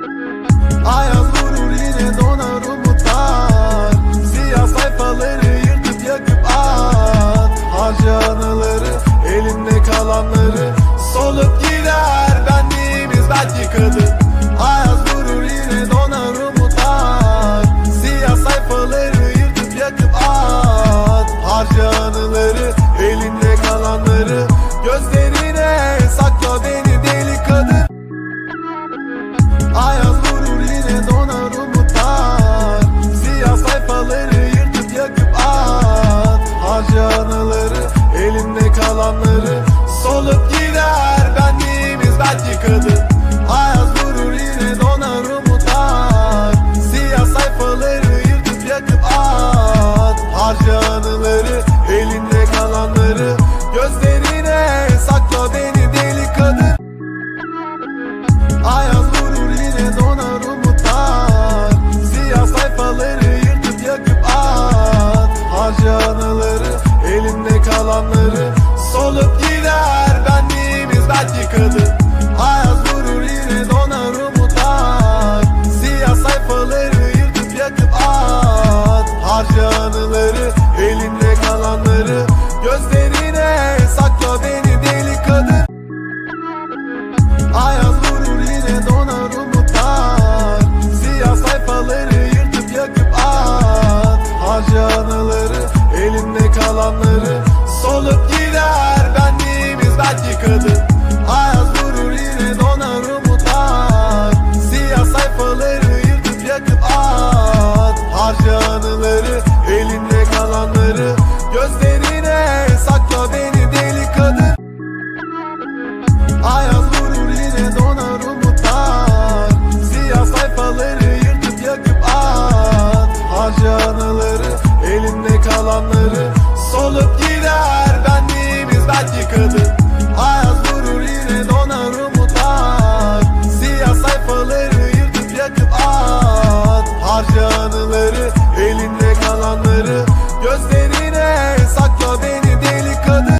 Ayaz vurur yine donar umutlar. Siyah sayfaları yırtıp yakıp at. Harca elinde kalanları Solup gider. Benliğimiz belki kadın Ayaz vurur yine donar umutlar. Siyah sayfaları yırtıp yakıp at. Harca anıları elinde kalanları Solup gider. Benliğimiz belki kadın kadın Ayaz vurur yine donar umutlar. Siyah sayfaları yırtıp yakıp at. Harca anıları elinde kalanları Gözlerine sakla beni deli kadın. Ayaz vurur yine donar umutlar. Siyah sayfaları yırtıp yakıp at. Harca anıları elinde kalanları Solup gider. Benliğimiz belki kadın harcanları